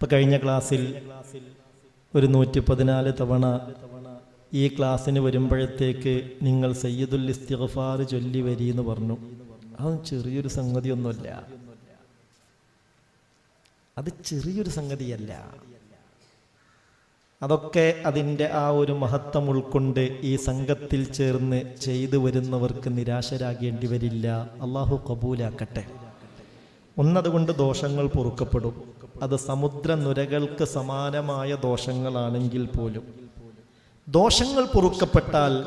ഇപ്പം കഴിഞ്ഞ ക്ലാസ്സിൽ ഒരു നൂറ്റി പതിനാല് തവണ ഈ ക്ലാസ്സിന് വരുമ്പോഴത്തേക്ക് നിങ്ങൾ സയ്യിദുൽ ഇസ്തിഗ്ഫാർ ചൊല്ലി എന്ന് പറഞ്ഞു. അത് ചെറിയൊരു സംഗതിയൊന്നുമല്ല. അത് ചെറിയൊരു സംഗതിയല്ല. അതൊക്കെ അതിന്റെ ആ ഒരു മഹത്വം ഉൾക്കൊണ്ട് ഈ സംഘത്തിൽ ചേർന്ന് ചെയ്തു വരുന്നവർക്ക് നിരാശരാകേണ്ടി വരില്ല. അള്ളാഹു കബൂലാക്കട്ടെ. ഒന്നതുകൊണ്ട് ദോഷങ്ങൾ പൊറുക്കപ്പെടും. അത് സമുദ്ര നുരകൾക്ക് സമാനമായ ദോഷങ്ങളാണെങ്കിൽ പോലും. ദോഷങ്ങൾ പൊറുക്കപ്പെട്ടാൽ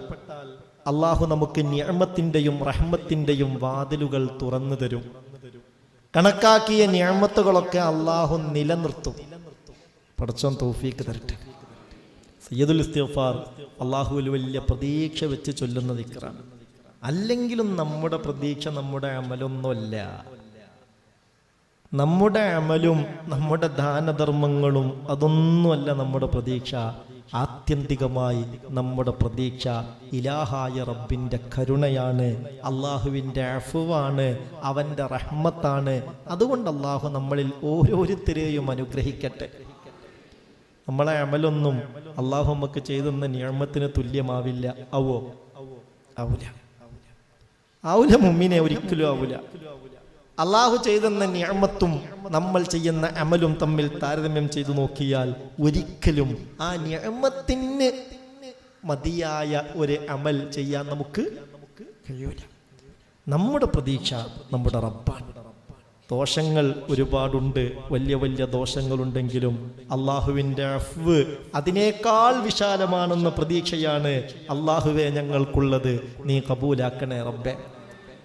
അള്ളാഹു നമുക്ക് ഞാമത്തിന്റെയും റഹ്മത്തിന്റെയും വാതിലുകൾ തുറന്നു തരും. കണക്കാക്കിയ ഞാമത്തുകളൊക്കെ അള്ളാഹു നിലനിർത്തും. പടച്ചോൻ തൗഫീക്ക് തരട്ടെ. സയ്യദുൽ ഇസ്തിഗ്ഫാർ അള്ളാഹുവിൽ വലിയ പ്രതീക്ഷ വെച്ച് ചൊല്ലുന്ന ദിക്റാണ്. അല്ലെങ്കിലും നമ്മുടെ പ്രതീക്ഷ നമ്മുടെ അമലൊന്നുമല്ല. നമ്മുടെ അമലും നമ്മുടെ ദാനധർമ്മങ്ങളും അതൊന്നുമല്ല നമ്മുടെ പ്രതീക്ഷ. ആത്യന്തികമായി നമ്മുടെ പ്രതീക്ഷ ഇലാഹായ റബ്ബിന്റെ കരുണയാണ് അള്ളാഹുവിന്റെ അഫുവാണ് അവന്റെ റഹ്മത്താണ്. അതുകൊണ്ട് അള്ളാഹു നമ്മളിൽ ഓരോരുത്തരെയും അനുഗ്രഹിക്കട്ടെ. നമ്മളെ അമലൊന്നും അള്ളാഹു നമുക്ക് ചെയ്തെന്ന നിയമത്തിന് തുല്യമാവില്ല. ആവോ ആവൂല ആവൂല മുമ്മിനെ ഒരിക്കലും ആവൂല അള്ളാഹു ചെയ്തെന്ന ഞാമത്തും നമ്മൾ ചെയ്യുന്ന അമലും തമ്മിൽ താരതമ്യം ചെയ്തു നോക്കിയാൽ ഒരിക്കലും ആ ഞാമത്തിന് മതിയായ ഒരു അമൽ ചെയ്യാൻ നമുക്ക് കഴിയൂല. നമ്മുടെ പ്രതീക്ഷ നമ്മുടെ റബ്ബാണ്. ദോഷങ്ങൾ ഒരുപാടുണ്ട്. വലിയ വലിയ ദോഷങ്ങളുണ്ടെങ്കിലും അള്ളാഹുവിന്റെ അഫ്വ് അതിനേക്കാൾ വിശാലമാണെന്ന പ്രതീക്ഷയാണ് അള്ളാഹുവെ ഞങ്ങൾക്കുള്ളത്. നീ കബൂലാക്കണേ റബ്ബെ.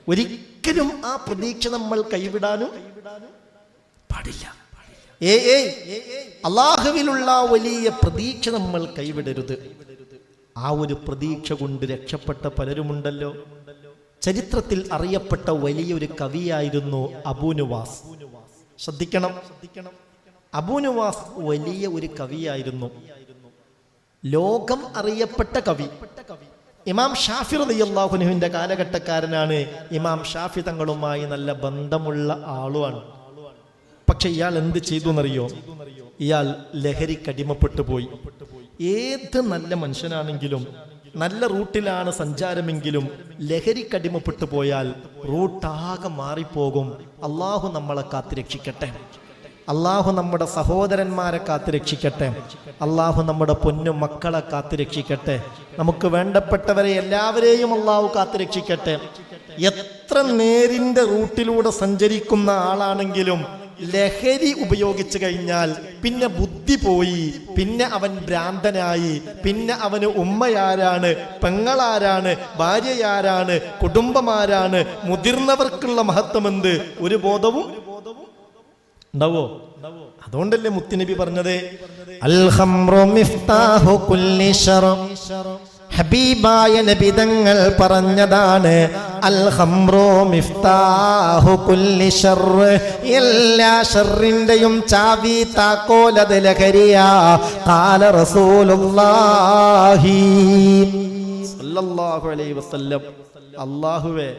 ഒരിക്കലും ആ പ്രതീക്ഷ നമ്മൾ കൈവിടാനും പാടില്ല. ഏ ഏ അള്ളാഹുവിലുള്ള വലിയ പ്രതീക്ഷ നമ്മൾ കൈവിടരുത്. ആ ഒരു പ്രതീക്ഷ കൊണ്ട് രക്ഷപ്പെട്ട പലരുമുണ്ടല്ലോ. ചരിത്രത്തിൽ അറിയപ്പെട്ട വലിയൊരു കവിയായിരുന്നു അബൂനുവാസ് ശ്രദ്ധിക്കണം. അബൂനുവാസ് വലിയ ഒരു കവിയായിരുന്നു. ലോകം അറിയപ്പെട്ട കവി. ഇമാം ഷാഫി റളിയല്ലാഹുനുവിന്റെ കാലഘട്ടക്കാരനാണ്. ഇമാം ഷാഫി തങ്ങളുമായി നല്ല ബന്ധമുള്ള ആളുമാണ് പക്ഷെ ഇയാൾ എന്ത് ചെയ്തു എന്നറിയോ ഇയാൾ ലഹരിക്കടിമപ്പെട്ടു പോയി. ഏത് നല്ല മനുഷ്യനാണെങ്കിലും നല്ല റൂട്ടിലാണ് സഞ്ചാരമെങ്കിലും ലഹരിക്കടിമപ്പെട്ടു പോയാൽ റൂട്ടാകെ മാറിപ്പോകും. അള്ളാഹു നമ്മളെ കാത്തുരക്ഷിക്കട്ടെ അള്ളാഹു നമ്മുടെ സഹോദരന്മാരെ കാത്തുരക്ഷിക്കട്ടെ. അള്ളാഹു നമ്മുടെ പൊന്നു മക്കളെ കാത്തുരക്ഷിക്കട്ടെ. നമുക്ക് വേണ്ടപ്പെട്ടവരെ എല്ലാവരെയും അള്ളാഹു കാത്തുരക്ഷിക്കട്ടെ. എത്ര നേരിന്റെ റൂട്ടിലൂടെ സഞ്ചരിക്കുന്ന ആളാണെങ്കിലും ലഹരി ഉപയോഗിച്ചു കഴിഞ്ഞാൽ പിന്നെ ബുദ്ധി പോയി പിന്നെ അവൻ ഭ്രാന്തനായി പിന്നെ അവന് ഉമ്മയാരാണ് പെങ്ങളാരാണ് ഭാര്യയാരാണ് കുടുംബമാരാണ് മുതിർന്നവർക്കുള്ള മഹത്വം എന്ത് ഒരു ബോധവും ഉണ്ടാവോ അതുകൊണ്ടല്ലേ മുത്തുനബി പറഞ്ഞത്? ഹബീബായ നബിതങ്ങൾ പറഞ്ഞതാണ് എല്ലാ ഷർറിന്റെയും ചാവി താക്കോലത് ലഹരിയ. കാല റസൂലുള്ളാഹി. സല്ലല്ലാഹു അലൈഹി വസല്ലം. അല്ലാഹുവേ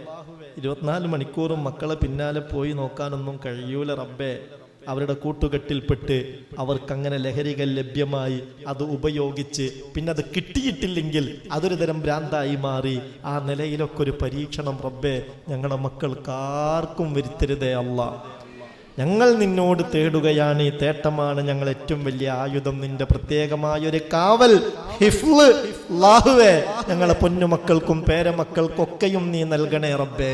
ഇരുപത്തിനാല് മണിക്കൂറും മക്കളെ പിന്നാലെ പോയി നോക്കാനൊന്നും കഴിയൂല റബ്ബേ. അവരുടെ കൂട്ടുകെട്ടിൽപ്പെട്ട് അവർക്കങ്ങനെ ലഹരികൾ ലഭ്യമായി അത് ഉപയോഗിച്ച് പിന്നെ അത് കിട്ടിയിട്ടില്ലെങ്കിൽ അതൊരു തരം ഭ്രാന്തായി മാറി. ആ നിലയിലൊക്കെ ഒരു പരീക്ഷണം റബ്ബേ ഞങ്ങളുടെ മക്കൾക്കാർക്കും വരുത്തരുതേ അല്ല. ഞങ്ങൾ നിന്നോട് തേടുകയാണ് ഈ തേട്ടമാണ് ഞങ്ങൾ ഏറ്റവും വലിയ ആയുധം. നിന്റെ പ്രത്യേകമായ ഒരു കാവൽ ഹിഫ്ള് ലാഹുവേ ഞങ്ങളെ പൊന്നുമക്കൾക്കും പേരമക്കൾക്കൊക്കെയും നീ നൽകണേ റബ്ബേ.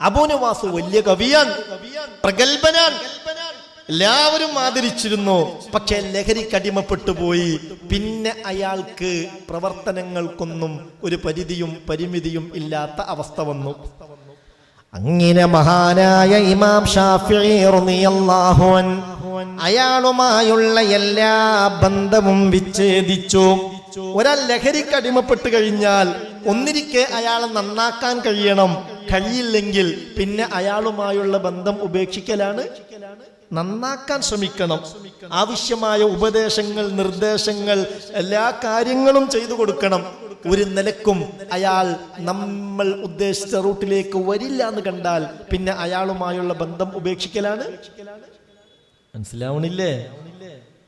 അബോനവാസ് വലിയ കവിയാൻ പ്രഗത്ഭനാൻ എല്ലാവരും ആദരിച്ചിരുന്നു. പക്ഷെ ലഹരിക്കടിമപ്പെട്ടു പോയി. പിന്നെ അയാൾക്ക് പ്രവർത്തനങ്ങൾക്കൊന്നും ഒരു പരിധിയും പരിമിതിയും ഇല്ലാത്ത അവസ്ഥ വന്നു. അങ്ങനെ മഹാനായ ഇമാം ഷാഫി അയാളുമായുള്ള എല്ലാ ബന്ധവും വിച്ഛേദിച്ചു. ഒരാൾ ലഹരിക്ക് അടിമപ്പെട്ട് കഴിഞ്ഞാൽ ഒന്നിരിക്കെ അയാളെ നന്നാക്കാൻ കഴിയണം. കഴിയില്ലെങ്കിൽ പിന്നെ അയാളുമായുള്ള ബന്ധം ഉപേക്ഷിക്കലാണ്. നന്നാക്കാൻ ശ്രമിക്കണം. ആവശ്യമായ ഉപദേശങ്ങൾ നിർദ്ദേശങ്ങൾ എല്ലാ കാര്യങ്ങളും ചെയ്തു കൊടുക്കണം. ഒരു നിലക്കും അയാൾ നമ്മൾ ഉദ്ദേശിച്ച റൂട്ടിലേക്ക് വരില്ല എന്ന് കണ്ടാൽ പിന്നെ അയാളുമായുള്ള ബന്ധം ഉപേക്ഷിക്കലാണ്. മനസ്സിലാവണില്ലേ?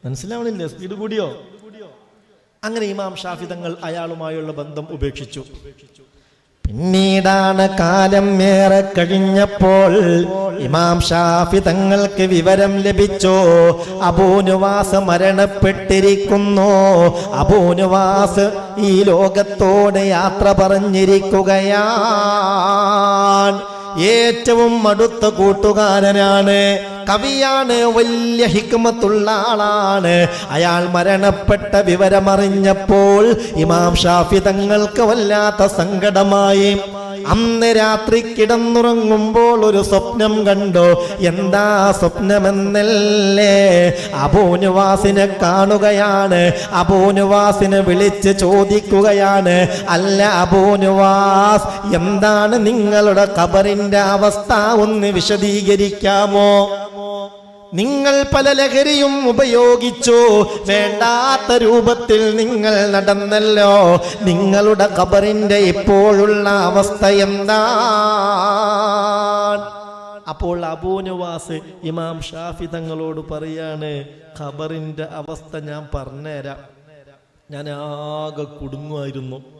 മനസ്സിലാവണില്ലേ? സ്പീഡ് കൂടിയോ? അങ്ങനെ ഇമാം ഷാഫിദങ്ങൾ അയാളുമായുള്ള ബന്ധം ഉപേക്ഷിച്ചു. പിന്നീടാണ് കാലം ഏറെ കഴിഞ്ഞപ്പോൾ ഇമാം ഷാഫി തങ്ങൾക്ക് വിവരം ലഭിച്ചു? അബൂനുവാസ് മരണപ്പെട്ടിരിക്കുന്നു. അബൂനുവാസ് ഈ ലോകത്തോട് യാത്ര പറഞ്ഞിരിക്കുകയാണ്. ഏറ്റവും അടുത്ത കൂട്ടുകാരനാണ്. കവിയാണ് വലിയ ഹിക്മത്തുള്ള ആളാണ്. അയാൾ മരണപ്പെട്ട വിവരമറിഞ്ഞപ്പോൾ ഇമാം ഷാഫി തങ്ങൾക്ക് വല്ലാത്ത സങ്കടമായി. അന്ന് രാത്രി കിടന്നുറങ്ങുമ്പോൾ ഒരു സ്വപ്നം കണ്ടു. എന്താ സ്വപ്നമെന്നല്ലേ? അബൂനുവാസിനെ കാണുകയാണ്. അബൂനുവാസിനെ വിളിച്ച് ചോദിക്കുകയാണ്. അല്ല അബൂനുവാസ് എന്താണ് നിങ്ങളുടെ കബറിന്റെ അവസ്ഥ? ഒന്ന് വിശദീകരിക്കാമോ? നിങ്ങൾ പല ലഹരിയും ഉപയോഗിച്ചു. വേണ്ടാത്ത രൂപത്തിൽ നിങ്ങൾ നടന്നല്ലോ. നിങ്ങളുടെ ഖബറിന്റെ ഇപ്പോഴുള്ള അവസ്ഥ എന്താ അപ്പോൾ അബൂനുവാസ് ഇമാം ഷാഫി തങ്ങളോട് പറയാണ് ഖബറിന്റെ അവസ്ഥ ഞാൻ പറഞ്ഞുതരാം. ഞാൻ ആകെ കുടുങ്ങുമായിരുന്നു.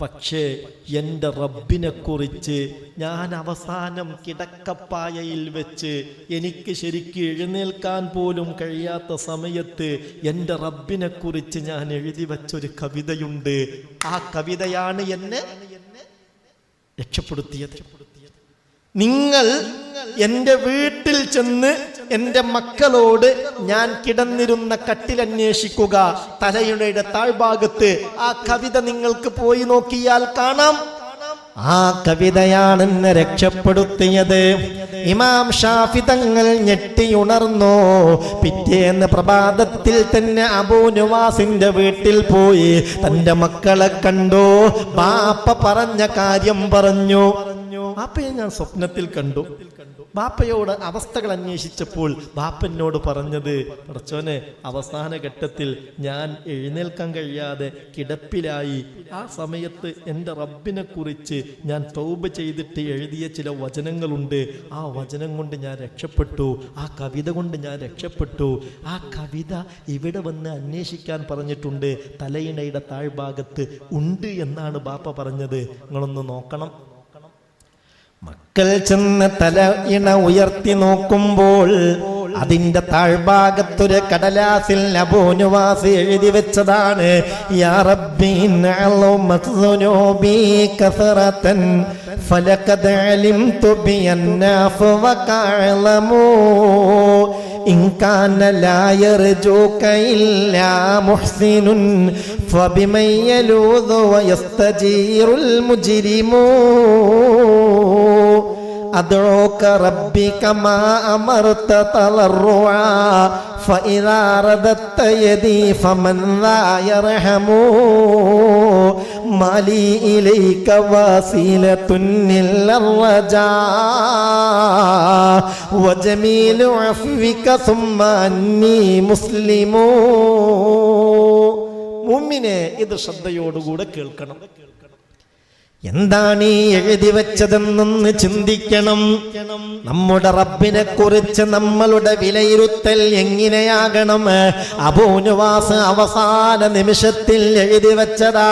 പക്ഷേ എന്റെ റബ്ബിനെ കുറിച്ച് ഞാൻ അവസാനം കിടക്കപ്പായയിൽ വെച്ച് എനിക്ക് ശരിക്ക് എഴുന്നേൽക്കാൻ പോലും കഴിയാത്ത സമയത്ത് എന്റെ റബ്ബിനെ കുറിച്ച് ഞാൻ എഴുതി വെച്ചൊരു കവിതയുണ്ട്. ആ കവിതയാണ് എന്നെ രക്ഷപ്പെടുത്തിയത്. നിങ്ങൾ എന്റെ വീട്ടിൽ ചെന്ന് എന്റെ മക്കളോട് ഞാൻ കിടന്നിരുന്ന കട്ടിലന്വേഷിക്കുക തലയുടെ താഴ്ഭാഗത്ത് ആ കവിത നിങ്ങൾക്ക് പോയി നോക്കിയാൽ കാണാം. ആ കവിതയാണ് എന്നെ രക്ഷപ്പെടുത്തിയത് ഇമാം ഷാഫി തങ്ങൾ ഞെട്ടിയുണർന്നു പിറ്റേന്ന് പ്രഭാതത്തിൽ തന്നെ അബൂനുവാസിന്റെ വീട്ടിൽ പോയി തന്റെ മക്കളെ കണ്ടു. ബാപ്പ പറഞ്ഞ കാര്യം പറഞ്ഞു. അപ്പയെ ഞാൻ സ്വപ്നത്തിൽ കണ്ടു. ബാപ്പയോട് അവസ്ഥകൾ അന്വേഷിച്ചപ്പോൾ ബാപ്പനോട് പറഞ്ഞത് പടച്ചോനെ അവസാന ഘട്ടത്തിൽ ഞാൻ എഴുന്നേൽക്കാൻ കഴിയാതെ കിടപ്പിലായി. ആ സമയത്ത് എന്റെ റബ്ബിനെ കുറിച്ച് ഞാൻ തൗബ ചെയ്തിട്ട് എഴുതിയ ചില വചനങ്ങളുണ്ട്. ആ വചനം കൊണ്ട് ഞാൻ രക്ഷപ്പെട്ടു. ആ കവിത കൊണ്ട് ഞാൻ രക്ഷപ്പെട്ടു. ആ കവിത ഇവിടെ വന്ന് അന്വേഷിക്കാൻ പറഞ്ഞിട്ടുണ്ട്. തലയിണയുടെ താഴ്ഭാഗത്ത് ഉണ്ട് എന്നാണ് ബാപ്പ പറഞ്ഞത്. നിങ്ങളൊന്ന് നോക്കണം. മക്കൾ ചെന്ന് തല ഇണ ഉയർത്തി നോക്കുമ്പോൾ അതിന്റെ താഴ്ഭാഗത്തൊരു കടലാസിൽ നബോനുവാസ് എഴുതി വെച്ചതാണ് ബിഅന്നാഫു വകഅലമു إن كان لا يرجوك إلا محسن فبمن يلوذ ويستجير المجرمون أدعوك ربي كما أمرت تضرعا فإذا رددت يدي فمن لا يرحم ما لي إليك وسيلة إلا الرجاء وجميل عفوك ثم أني مسلم മുമ്മിനെ ഇത് ശ്രദ്ധയോടുകൂടെ കേൾക്കണം എന്താണ് ഈ എഴുതി വെച്ചതെന്നൊന്ന് ചിന്തിക്കണം. നമ്മുടെ റബ്ബിനെ കുറിച്ച് നമ്മളുടെ വിലയിരുത്തൽ എങ്ങനെയാകണം? അബൂനുവാസ് അവസാന നിമിഷത്തിൽ എഴുതി വെച്ചതാ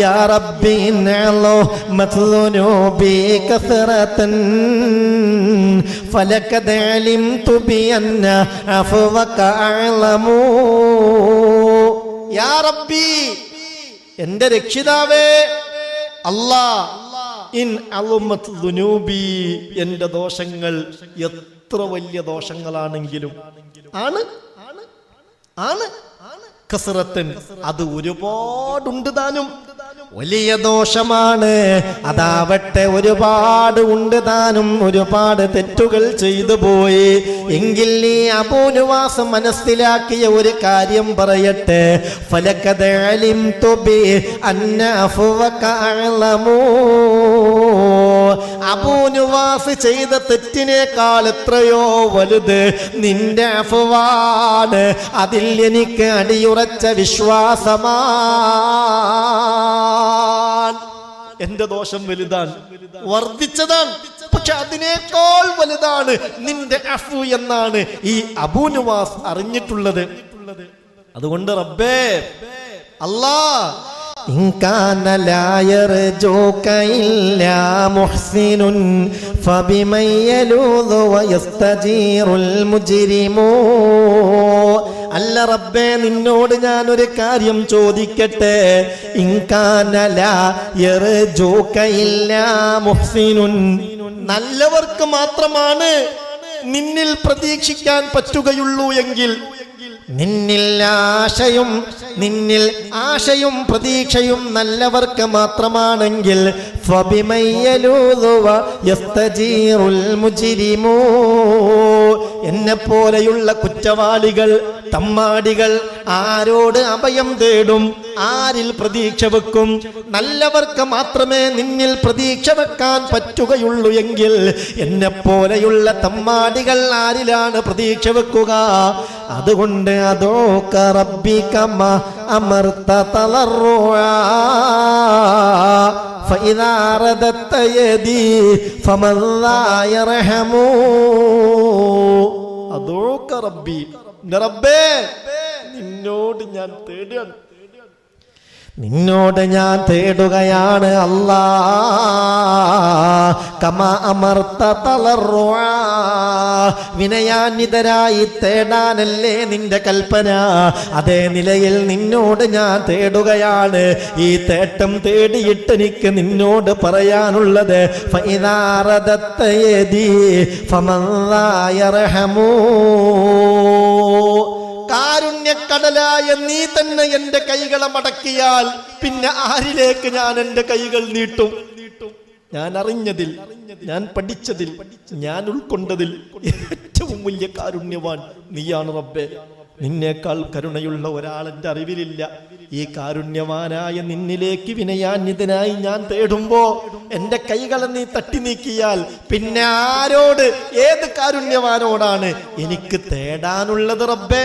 യാ റബ്ബി ഇന്നലോ മത്ലുനൂബി കസറതൻ ഫലകദ അലിംതു ബിഅന്ന അഫ്വക അഅലമു യാ റബ്ബി എന്റെ രക്ഷിതാവേ അല്ലാ ഇൻ അലുമത് ദുനൂബി എന്റെ ദോഷങ്ങൾ എത്ര വലിയ ദോഷങ്ങളാണെങ്കിലും. ആണ് ആണ് ആണ്. കസറത്തൻ അത് ഒരുപാടുണ്ട് താനും. വലിയ ദോഷമാണ്. അതാവട്ടെ ഒരുപാട് ഉണ്ട് താനും ഒരുപാട് തെറ്റുകൾ ചെയ്തു പോയി. എങ്കിൽ നീ അപൂനുവാസം മനസ്സിലാക്കിയ ഒരു കാര്യം പറയട്ടെ. ഫലക്കതലിം തൊബി അന്നോ. അബൂനുവാസ് ചെയ്ത തെറ്റിനേക്കാൾ എത്രയോ വലുത് നിന്റെ അഫുവാണ്. അതിൽ എനിക്ക് അടിയുറച്ച വിശ്വാസമാണ്. എന്റെ ദോഷം വലുതാണ്. വർദ്ധിച്ചതാണ്. പക്ഷെ അതിനേക്കാൾ വലുതാണ് നിന്റെ അഫു എന്നാണ് ഈ അബൂനുവാസ് അറിഞ്ഞിട്ടുള്ളത്. അതുകൊണ്ട് റബ്ബേ അല്ലാ ഇൻകാന ഇൻകാനലായർ ജോക്കയില്ല മുഹ്സിനുൻ അല്ല റബ്ബേ നിന്നോട് ഞാൻ ഒരു കാര്യം ചോദിക്കട്ടെ. ഇൻകാനലുൻ നല്ലവർക്ക് മാത്രമാണ് നിന്നിൽ പ്രതീക്ഷിക്കാൻ പറ്റുകയുള്ളൂ എങ്കിൽ നിന്നിൽ ആശയും നിന്നിൽ ആശയും പ്രതീക്ഷയും നല്ലവർക്ക് മാത്രമാണെങ്കിൽ എന്നെ പോലെയുള്ള കുറ്റവാളികൾ തമ്മാടികൾ ആരോട് അഭയം തേടും ആരിൽ പ്രതീക്ഷ വെക്കും നല്ലവർക്ക് മാത്രമേ നിന്നിൽ പ്രതീക്ഷ വെക്കാൻ പറ്റുകയുള്ളൂ എങ്കിൽ എന്നെ പോലെയുള്ള തമ്മാടികൾ ആരിലാണ് പ്രതീക്ഷ വെക്കുക അതുകൊണ്ട് അതോ റബ്ബികമ അമർത്ത തളറുആ فإذا رددت يدي فمن لا يرحم അതോക്ക റബ്ബി എന്റെ റബ്ബേ നിന്നോട് ഞാൻ തേടുകയാണ്. നിന്നോട് ഞാൻ തേടുകയാണ് അല്ലാ. കമ അമർത്ത തളർവ. വിനയാന്വിതരായി തേടാനല്ലേ നിന്റെ കൽപ്പന? അതേ നിലയിൽ നിന്നോട് ഞാൻ തേടുകയാണ്. ഈ തേട്ടം തേടിയിട്ട് എനിക്ക് നിന്നോട് പറയാനുള്ളത് ഫഇദാ റദത്ത കാരുണ്യക്കടലായ നീ തന്നെ എന്റെ കൈകളെ മടക്കിയാൽ പിന്നെ ആരിലേക്ക് ഞാൻ എന്റെ കൈകൾ നീട്ടും? ഞാൻ അറിഞ്ഞതിൽ ഞാൻ പഠിച്ചതിൽ ഞാൻ ഉൾക്കൊണ്ടതിൽ ഏറ്റവും വലിയ കാരുണ്യവാൻ നീയാണ് റബ്ബെ. നിന്നേക്കാൾ കരുണയുള്ള ഒരാൾ എന്റെ അറിവിലില്ല. ഈ കാരുണ്യവാനായ നിന്നിലേക്ക് വിനയാന്യതനായി ഞാൻ തേടുമ്പോ എന്റെ കൈകളെ നീ തട്ടി നീക്കിയാൽ പിന്നെ ആരോട് ഏത് കാരുണ്യവാനോടാണ് എനിക്ക് തേടാനുള്ളത് റബ്ബേ?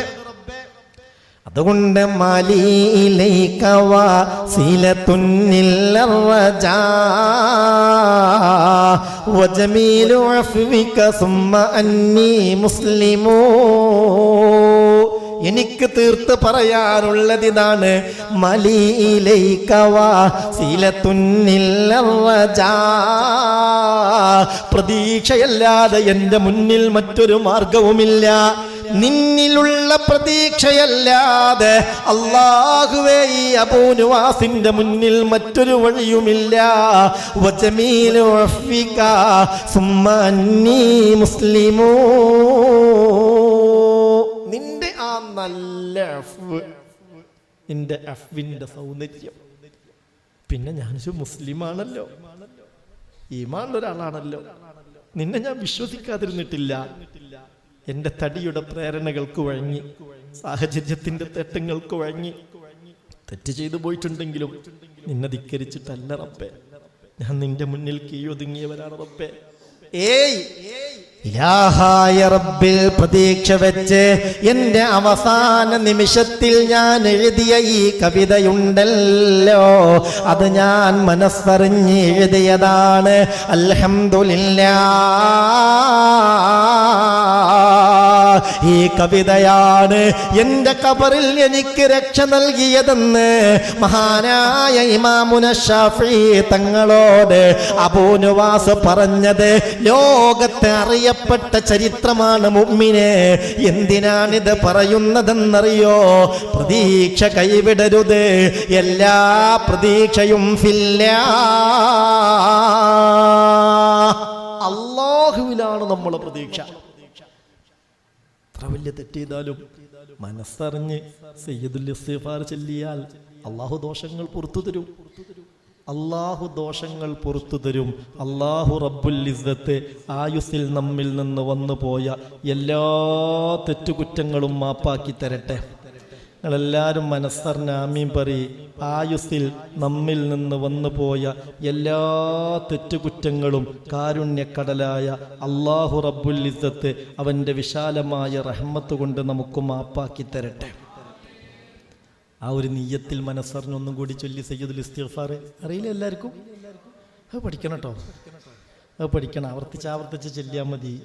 അതുകൊണ്ട് മാലിയിലേക്കവാ സീലത്തുന്നില്ലറജാ വജമീലു അഫ്വിക സുമ്മ അന്നീ മുസ്ലിമോ. എനിക്ക് തീർത്ത് പറയാനുള്ളത് ഇതാണ് മലിയിലേക്കവാ സീലത്തുന്നില്ലറജാ പ്രതീക്ഷയല്ലാതെ എന്റെ മുന്നിൽ മറ്റൊരു മാർഗവുമില്ല. നിന്നിലുള്ള പ്രതീക്ഷയല്ലാതെ അള്ളാഹുവേ ഈ അബൂനുവാസിന്റെ മുന്നിൽ മറ്റൊരു വഴിയുമില്ല. മുസ്ലിമോ. നിന്റെ ആ നല്ല അഫ് നിന്റെ സൗന്ദര്യം. പിന്നെ ഞാനൊരു മുസ്ലിമാണല്ലോ. ഈമാനുള്ള ഒരാളാണല്ലോ. നിന്നെ ഞാൻ വിശ്വസിക്കാതിരുന്നിട്ടില്ല. എന്റെ തടിയുടെ പ്രേരണകൾക്ക് വഴങ്ങി സാഹചര്യത്തിന്റെ തെറ്റങ്ങൾക്ക് വഴങ്ങി. തെറ്റ് ചെയ്തു പോയിട്ടുണ്ടെങ്കിലും നിന്നെ ധിക്കരിച്ചിട്ടല്ല റബ്ബേ. ഞാൻ നിന്റെ മുന്നിൽ കീഴൊതുങ്ങിയവരാണ് റബ്ബിൽ പ്രതീക്ഷ വെച്ച് എന്റെ അവസാന നിമിഷത്തിൽ ഞാൻ എഴുതിയ ഈ കവിതയുണ്ടല്ലോ. അത് ഞാൻ മനസ്സറിഞ്ഞ് എഴുതിയതാണ്. അൽഹംദുലില്ലാ ഈ കവിതയാണ് എന്റെ കബറിൽ എനിക്ക് രക്ഷ നൽകിയതെന്ന് മഹാനായ ഇമാമുന ഷാഫി തങ്ങളോട് അബൂനുവാസ് പറഞ്ഞത് ലോകത്തെ അറിയപ്പെട്ട ചരിത്രമാണ് മുമ്മിനെ. എന്തിനാണിത് പറയുന്നതെന്നറിയോ? പ്രതീക്ഷ കൈവിടരുത്. എല്ലാ പ്രതീക്ഷയും ഫില്ല. അള്ളാഹുവിലാണ് നമ്മൾ പ്രതീക്ഷ. എത്ര വലിയ തെറ്റ് ചെയ്താലും മനസ്സറിഞ്ഞ് സയ്യദുൽ ചൊല്ലിയാൽ അള്ളാഹു ദോഷങ്ങൾ പുറത്തു തരും. അള്ളാഹു ദോഷങ്ങൾ പുറത്തു തരും. അള്ളാഹു റബ്ബുൽ ഇസ്സത്ത് ആയുസിൽ നമ്മിൽ നിന്ന് വന്നു പോയ എല്ലാ തെറ്റുകുറ്റങ്ങളും മാപ്പാക്കി തരട്ടെ. നിങ്ങളെല്ലാവരും മനസ്സറിഞ്ഞ ആമീൻ പറയി ആയുസ്സിൽ നമ്മിൽ നിന്ന് വന്നു പോയ എല്ലാ തെറ്റുകുറ്റങ്ങളും കാരുണ്യക്കടലായ അള്ളാഹു റബ്ബുൽ ഇസ്സത്ത് അവന്റെ വിശാലമായ റഹ്മത്ത് കൊണ്ട് നമുക്ക് മാപ്പാക്കി തരട്ടെ. ആ ഒരു നീയത്തിൽ മനസ്സറിഞ്ഞൊന്നും കൂടി ചൊല്ലി സയ്യദുൽ ഇസ്തിഗ്ഫാർ. അറിയില്ല എല്ലാവർക്കും? അത് പഠിക്കണം കേട്ടോ. അത് പഠിക്കണം. ആവർത്തിച്ച് ആവർത്തിച്ച് ചൊല്ലിയാൽ മതി.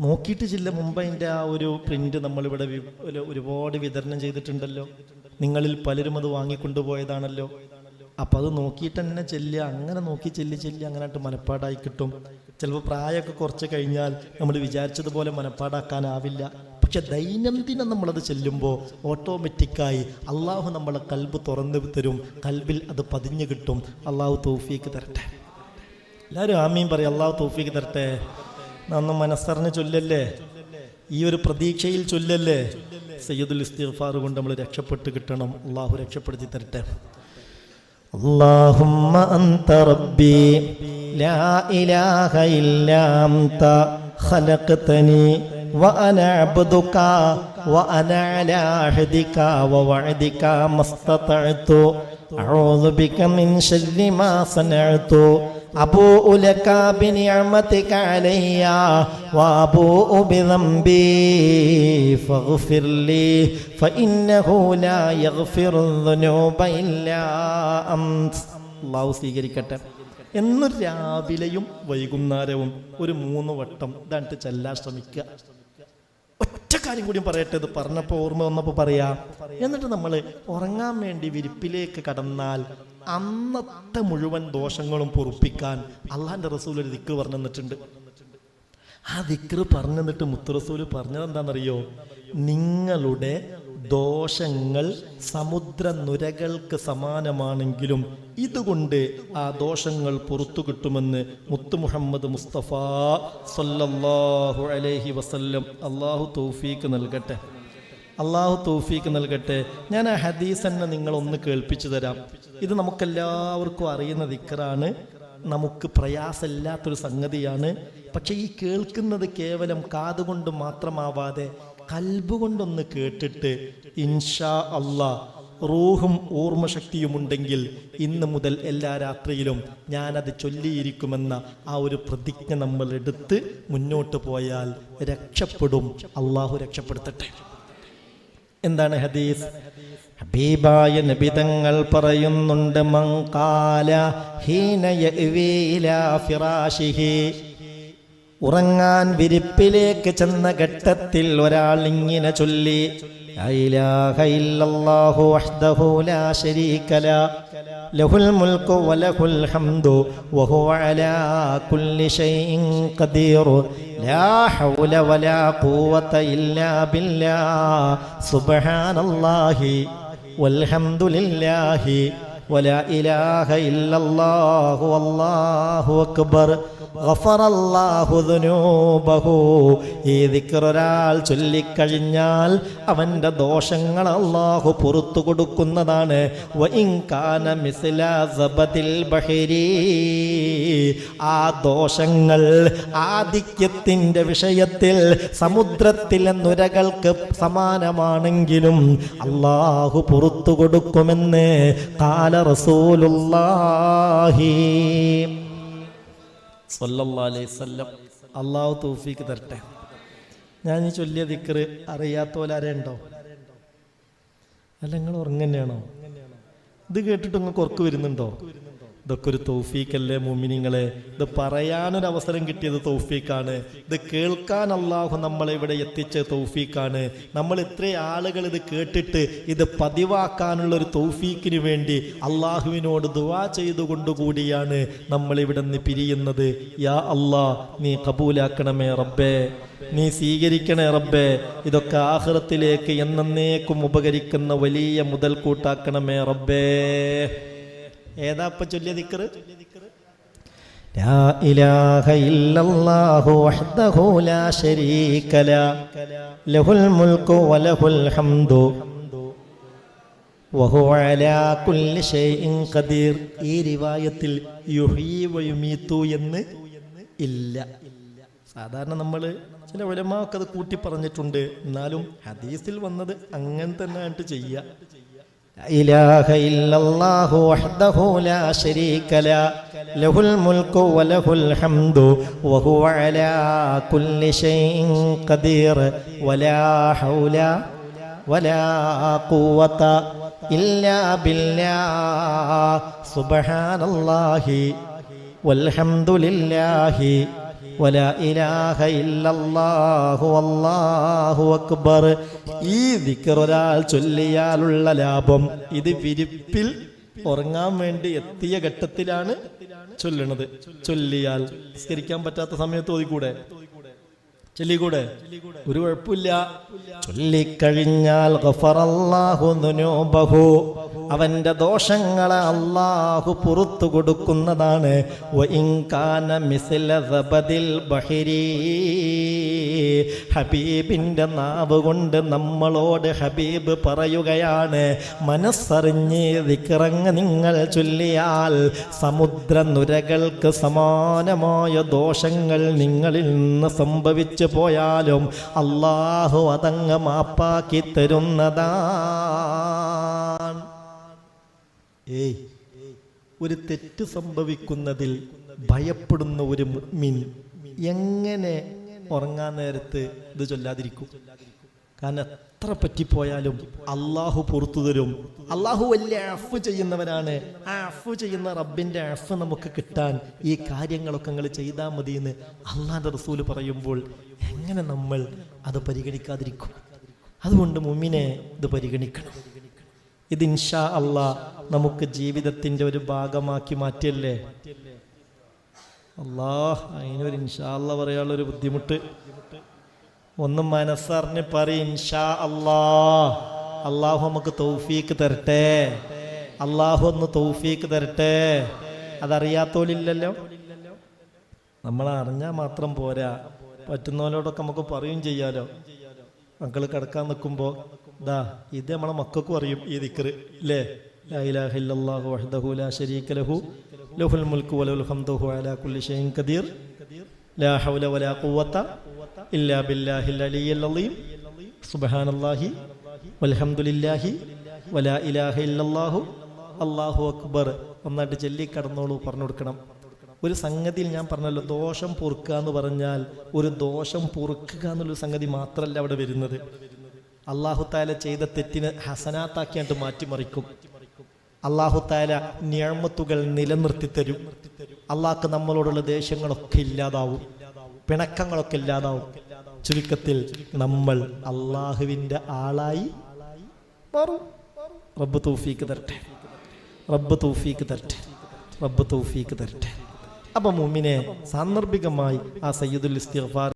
നോക്കിയിട്ട് ചില്ല അതിന്റെ ആ ഒരു പ്രിന്റ് നമ്മളിവിടെ ഒരുപാട് വിതരണം ചെയ്തിട്ടുണ്ടല്ലോ. നിങ്ങളിൽ പലരും അത് വാങ്ങിക്കൊണ്ടുപോയതാണല്ലോ. അപ്പം അത് നോക്കിയിട്ട് തന്നെ ചെല്ലുക. അങ്ങനെ നോക്കി ചെല്ലി ചെല്ലി അങ്ങനെയായിട്ട് മനപ്പാടായി കിട്ടും. ചിലപ്പോൾ പ്രായമൊക്കെ കുറച്ച് കഴിഞ്ഞാൽ നമ്മൾ വിചാരിച്ചതുപോലെ മനപ്പാടാക്കാനാവില്ല. പക്ഷെ ദൈനംദിനം നമ്മളത് ചെല്ലുമ്പോൾ ഓട്ടോമാറ്റിക്കായി അള്ളാഹു നമ്മളെ കൽബ് തുറന്നു തരും. കൽബിൽ അത് പതിഞ്ഞു കിട്ടും. അള്ളാഹു തൗഫീക്ക് തരട്ടെ. എല്ലാവരും ആമീൻ പറയും. അള്ളാഹു തൗഫീക്ക് തരട്ടെ. നന്ന് മനസ്സറിഞ്ഞ് ചൊല്ലല്ലേ ഈ ഒരു പ്രതീക്ഷയിൽ ചൊല്ലല്ലേ സയ്യദുൽ ഇസ്തിഗ്ഫാർ കൊണ്ട് നമ്മൾ രക്ഷപ്പെട്ട് കിട്ടണം അള്ളാഹു രക്ഷപ്പെടുത്തി തരട്ടെ اللهم أنت ربي لا إله إلا أنت خلقتني وأنا عبدك وأنا على عهدك ووعدك ما استطعت أعوذ بك من شر ما صنعت أبوء لك بنعمتك علي وأبوء بذنبي فاغفر لي فإنه لا يغفر الذنوب إلا أنت അള്ളാഹു സ്വീകരിക്കട്ടെ എന്ന് രാവിലെയും വൈകുന്നേരവും ഒരു മൂന്ന് വട്ടം ഇതാണ്ട് ചെല്ലാൻ ശ്രമിക്കുക ഒറ്റ കാര്യം കൂടി പറയട്ടെ ഇത് പറഞ്ഞപ്പോൾ ഓർമ്മ വന്നപ്പോൾ പറയാ എന്നിട്ട് നമ്മൾ ഉറങ്ങാൻ വേണ്ടി വിരിപ്പിലേക്ക് കടന്നാൽ അന്നത്തെ മുഴുവൻ ദോഷങ്ങളും പൊറുപ്പിക്കാൻ അള്ളാഹിന്റെ റസൂൽ ഒരു ദിക്ക് പറഞ്ഞു തന്നിട്ടുണ്ട് ആ ദിക്ർ പറഞ്ഞു തന്നിട്ട് മുത്തുറസൂൽ പറഞ്ഞത് എന്താണെന്നറിയോ നിങ്ങളുടെ ദോഷങ്ങൾ സമുദ്ര നുരകൾക്ക് സമാനമാണെങ്കിലും ഇതുകൊണ്ട് ആ ദോഷങ്ങൾ പുറത്തു കിട്ടുമെന്ന് മുത്തു മുഹമ്മദ് മുസ്തഫ സല്ലല്ലാഹു അലൈഹി വസല്ലം അള്ളാഹു തൗഫീക്ക് നൽകട്ടെ. അള്ളാഹു തൗഫീക്ക് നൽകട്ടെ. ഞാൻ ആ ഹദീസ് തന്നെ നിങ്ങളൊന്ന് കേൾപ്പിച്ചു തരാം. ഇത് നമുക്കെല്ലാവർക്കും അറിയുന്ന ദിക്കറാണ് നമുക്ക് പ്രയാസമില്ലാത്തൊരു സംഗതിയാണ്. പക്ഷെ ഈ കേൾക്കുന്നത് കേവലം കാതുകൊണ്ട് മാത്രമാവാതെ കൽബുകൊണ്ടൊന്ന് കേട്ടിട്ട് ഇൻഷാ അള്ളാ റൂഹും ഓർമ്മശക്തിയും ഉണ്ടെങ്കിൽ ഇന്ന് മുതൽ എല്ലാ രാത്രിയിലും ഞാനത് ചൊല്ലിയിരിക്കുമെന്ന ആ ഒരു പ്രതിജ്ഞ നമ്മൾ എടുത്ത് മുന്നോട്ട് പോയാൽ രക്ഷപ്പെടും. അള്ളാഹു രക്ഷപ്പെടുത്തട്ടെ. എന്താണ് ഹദീസ്? ഹബീബായ നബിതങ്ങൾ പറയുന്നുണ്ട് മങ്കാല ഹീന യഅ്വി ഇലാ ഫിറാശിഹി ഉറങ്ങാൻ വിരിപ്പിലേക്ക് ചെന്ന ഘട്ടത്തിൽ ഒരാൾ ഇങ്ങനെ ചൊല്ലി ലാ ഇലാഹ ഇല്ലല്ലാഹു വഹ്ദഹു ലാ ശരീക ലാ. ലഹുൽ മുൽക്കു വലഹുൽ ഹംദു വഹുവ അലാ കുല്ലി ഷൈഇൻ ഖദീർ ലാ ഹൗല വലാ ഖുവത ഇല്ലാ ബില്ലാ. സുബ്ഹാനല്ലാഹി വൽഹംദുലില്ലാഹി വലാ ഇലാഹ ഇല്ലല്ലാഹു അല്ലാഹു അക്ബർ. ഈ ഒരാൾ ചൊല്ലിക്കഴിഞ്ഞാൽ അവന്റെ ദോഷങ്ങൾ അള്ളാഹു പുറത്തു കൊടുക്കുന്നതാണ്. ആ ദോഷങ്ങൾ ആധിക്യത്തിന്റെ വിഷയത്തിൽ സമുദ്രത്തിലെ നുരകൾക്ക് സമാനമാണെങ്കിലും അള്ളാഹു പുറത്തു കൊടുക്കുമെന്ന് കാല റസൂലുല്ലാഹി അലൈഹി വസല്ലം. അള്ളാഹു തൗഫീക്ക് തരട്ടെ. ഞാൻ ഈ ചൊല്ലിയ ദിക്കറ് അറിയാത്ത പോലെ ആരെയുണ്ടോ അല്ല നിങ്ങൾ ഉറങ്ങന്നെയാണോ ഇത് കേട്ടിട്ട് നിങ്ങൾക്ക് ഉറക്ക് വരുന്നുണ്ടോ? ഇതൊക്കെ ഒരു തൗഫീക്കല്ലേ മുമിനിങ്ങളെ ഇത് പറയാനൊരവസരം കിട്ടിയത് തൗഫീക്കാണ് ഇത് കേൾക്കാൻ അള്ളാഹു നമ്മളെ ഇവിടെ എത്തിച്ച തൗഫീക്കാണ് നമ്മൾ ഇത്ര ആളുകൾ ഇത് കേട്ടിട്ട് ഇത് പതിവാക്കാനുള്ള ഒരു തൗഫീക്കിന് വേണ്ടി അള്ളാഹുവിനോട് ദുവാ ചെയ്തുകൊണ്ടുകൂടിയാണ് നമ്മൾ ഇവിടെ നിന്ന് പിരിയുന്നത്. യാ അള്ളാ നീ കബൂലാക്കണമേ റബ്ബേ. നീ സ്വീകരിക്കണേ റബ്ബേ. ഇതൊക്കെ ആഹ്റത്തിലേക്ക് എന്നേക്കും ഉപകരിക്കുന്ന വലിയ മുതൽ കൂട്ടാക്കണമേ റബ്ബേ. ഏതാ ചൊല്ലിയ ദിക്കറ് ഈ റിവായത്തിൽ യുഹീ എന്ന് ഇല്ല. സാധാരണ നമ്മൾ ചില വിലമാക്കത് കൂട്ടി പറഞ്ഞിട്ടുണ്ട്. എന്നാലും ഹദീസിൽ വന്നത് അങ്ങനെ തന്നെ ആയിട്ട് ചെയ്യാ. إله إلا الله وحده لا شريك له له الملك وله الحمد وهو على كل شيء قدير ولا حول ولا قوة إلا بالله سبحان الله വൽഹംദുലില്ലാഹി إله ഇലാഹ ഇല്ലല്ലാഹു അല്ലാഹു അക്ബർ. ഈ ദിക്ർ ഒരാൾ ചൊല്ലിയാലുള്ള ലാഭം ഇത് വിരിപ്പിൽ ഉറങ്ങാൻ വേണ്ടി എത്തിയ ഘട്ടത്തിലാണ് ചൊല്ലണത് ചൊല്ലിയാൽ നിസ്കരിക്കാൻ പറ്റാത്ത സമയത്ത് ഓതിക്കൂടെ? ചൊല്ലിക്കൂടെ? ഒരു കുഴപ്പമില്ല. ചൊല്ലിക്കഴിഞ്ഞാൽ അവന്റെ ദോഷങ്ങളെ അള്ളാഹു പുറത്തു കൊടുക്കുന്നതാണ്. ഹബീബിന്റെ നാവ് കൊണ്ട് നമ്മളോട് ഹബീബ് പറയുകയാണ്. മനസ്സറിഞ്ഞ് വിക്രങ്ങ് നിങ്ങൾ ചൊല്ലിയാൽ സമുദ്ര നുരകൾക്ക് സമാനമായ ദോഷങ്ങൾ നിങ്ങളിൽ നിന്ന് സംഭവിച്ചു പോയാലും അള്ളാഹു അതങ്ങ് മാപ്പാക്കി തരുന്നതാണ് ഏയ് ഒരു തെറ്റ് സംഭവിക്കുന്നതിൽ ഭയപ്പെടുന്ന ഒരു മിൻ എങ്ങനെ ഉറങ്ങാൻ നേരത്ത് ഇത് ചൊല്ലാതിരിക്കും? കാരണം എത്ര പറ്റിപ്പോയാലും അള്ളാഹു പുറത്തു തരും. അള്ളാഹു വലിയ അഫ് ചെയ്യുന്നവനാണ്. ആ അഫ് ചെയ്യുന്ന റബ്ബിന്റെ അഫ് നമുക്ക് കിട്ടാൻ ഈ കാര്യങ്ങളൊക്കെ നിങ്ങൾ ചെയ്താൽ മതി എന്ന് അള്ളാന്റെ റസൂൽ പറയുമ്പോൾ എങ്ങനെ നമ്മൾ അത് പരിഗണിക്കാതിരിക്കും? അതുകൊണ്ട് മുമ്മിനെ ഇത് പരിഗണിക്കണം. ഇത് ഇൻഷാ അള്ളാ നമുക്ക് ജീവിതത്തിന്റെ ഒരു ഭാഗമാക്കി മാറ്റിയല്ലേ? അള്ളാഹ് അതിനൊരു ഇൻഷാ അള്ളാ പറയാനുള്ള ഒരു ബുദ്ധിമുട്ട്. ഒന്ന് മനസ്സറിഞ്ഞ് പറയും ഇൻഷാ അള്ളാ അള്ളാഹു നമുക്ക് തൗഫീക്ക് തരട്ടെ. അള്ളാഹു ഒന്ന് തൗഫീക്ക് തരട്ടെ. അതറിയാത്തോലില്ലല്ലോ? നമ്മൾ അറിഞ്ഞാൽ മാത്രം പോരാ. പറ്റുന്നവരോടൊക്കെ നമുക്ക് പറയും ചെയ്യാലോ? മക്കൾ കിടക്കാൻ നിൽക്കുമ്പോൾ ദാ ഇത് നമ്മളെ മക്കൾക്കും അറിയും ഈ ദിക്കറ് ഇല്ലേ ലാ ഇലാഹ വഹ്ദഹു ലാ ലഹു. ലഹുൽ വലഹുൽ അലാ കുല്ലി ലാ ഹൗല വലാ ഖുവത ഇല്ലാ വൽഹംദുലില്ലാഹി വലാ ഇലാഹ ഇല്ലല്ലാഹു. അക്ബർ. ഒന്നായിട്ട് ചൊല്ലി കടന്നോളൂ പറഞ്ഞു കൊടുക്കണം. ഒരു സംഗതിയിൽ ഞാൻ പറഞ്ഞല്ലോ ദോഷം പൊറുക്കുക എന്ന് പറഞ്ഞാൽ ഒരു ദോഷം പൊറുക്കുക എന്നുള്ളൊരു സംഗതി മാത്രമല്ല അവിടെ വരുന്നത്. അള്ളാഹു താല ചെയ്ത തെറ്റിന് ഹസനാത്താക്കിയാണ്ട് മാറ്റിമറിക്കും. അള്ളാഹു താല നിയമത്തുകൾ നിലനിർത്തി തരും അള്ളാഹ്ക്ക് നമ്മളോടുള്ള ദേഷ്യങ്ങളൊക്കെ ഇല്ലാതാവും. പിണക്കങ്ങളൊക്കെ ഇല്ലാതാവും. ചുരുക്കത്തിൽ നമ്മൾ അള്ളാഹുവിന്റെ ആളായി മാറും. റബ്ബ് തൗഫീക്ക് തരട്ടെ. റബ്ബ് തൗഫീക്ക് തരട്ടെ. റബ്ബ് തൗഫീക്ക് തരട്ടെ. അപ്പൊ മുമ്മിനെ സാന്ദർഭികമായി ആ സയ്യിദുൽ ഇസ്തിഗ്ഫാർ